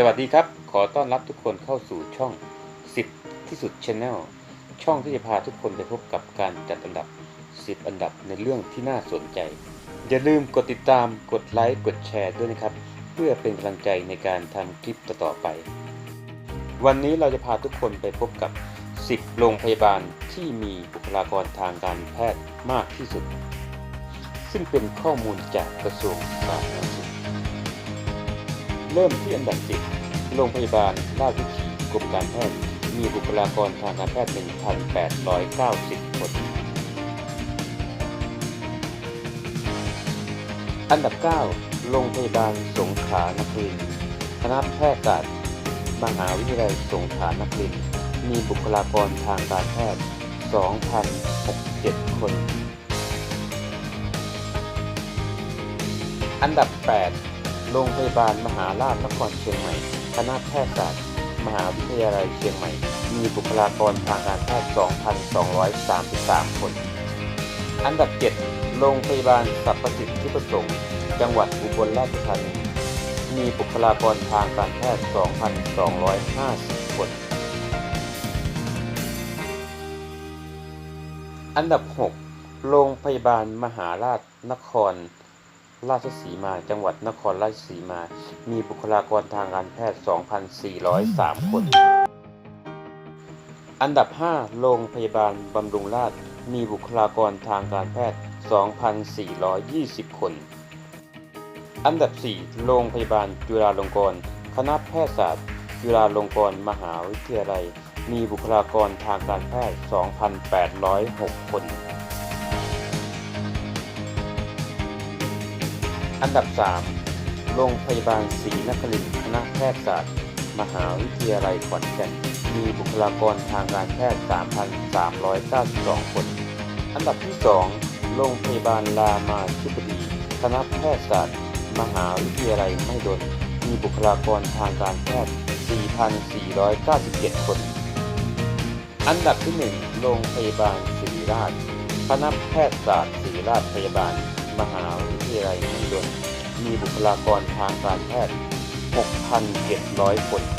สวัสดีครับ ขอต้อนรับทุกคนเข้าสู่ช่อง 10 ที่สุด Channel ช่องที่จะพาทุกคนไปพบกับการจัดอันดับ 10 อันดับในเรื่องที่น่าสนใจ อย่าลืมกดติดตาม กดไลค์ กดแชร์ด้วยนะครับ เพื่อเป็นกำลังใจในการทำคลิปต่อๆไป วันนี้เราจะพาทุกคนไปพบกับ 10 โรงพยาบาลที่มีบุคลากรทางการแพทย์มากที่สุด ซึ่งเป็นข้อมูลจากกระทรวงสาธารณสุข ริ่มที่อันดับ10โรงพยาบาลราชวิถีกรมการแพทย์มีบุคลากรทางการแพทย์ 1,890 คน อันดับ 9 โรงพยาบาลสงขลานครินทร์คณะแพทยศาสตร์มหาวิทยาลัยสงขลานครินทร์มีบุคลากรทางการแพทย์ 2,067 คน อันดับ 8 โรงพยาบาลมหาราชนครเชียงใหม่ คณะแพทยศาสตร์ มหาวิทยาลัยเชียงใหม่ มีบุคลากรทางการแพทย์ 2,233 คน อันดับ 7 โรงพยาบาลสรรพสิทธิประสงค์ จังหวัดอุบลราชธานี มีบุคลากรทางการแพทย์ 2,250 คน อันดับ 6 โรงพยาบาลมหาราชนคร ราชสีมา จังหวัดนครราชสีมา มีบุคลากรทางการแพทย์ 2,403 คน อันดับ 5 โรงพยาบาลบำรุงราษฎร์มีบุคลากรทางการแพทย์ 2,420 คน อันดับ 4 โรงพยาบาลจุฬาลงกรณ์ คณะแพทยศาสตร์ จุฬาลงกรณ์มหาวิทยาลัย มีบุคลากรทางการแพทย์ 2,806 คน อันดับ 3 โรงพยาบาลศรีนครินทร์คณะแพทยศาสตร์ มหาวิทยาลัยขอนแก่น มีบุคลากรทางการแพทย์ 3,392 คน อันดับที่ 2 โรงพยาบาลรามาธิบดี คณะแพทยศาสตร์ มหาวิทยาลัยไมหิดลมีบุคลากรทางการแพทย์ 4,497 คน อันดับที่ 1 โรงพยาบาลศิริราช คณะแพทยศาสตร์ศิริราชพยาบาล มหาวิทยาลัยมหิดลมีบุคลากรทางการแพทย์ 6,700 คน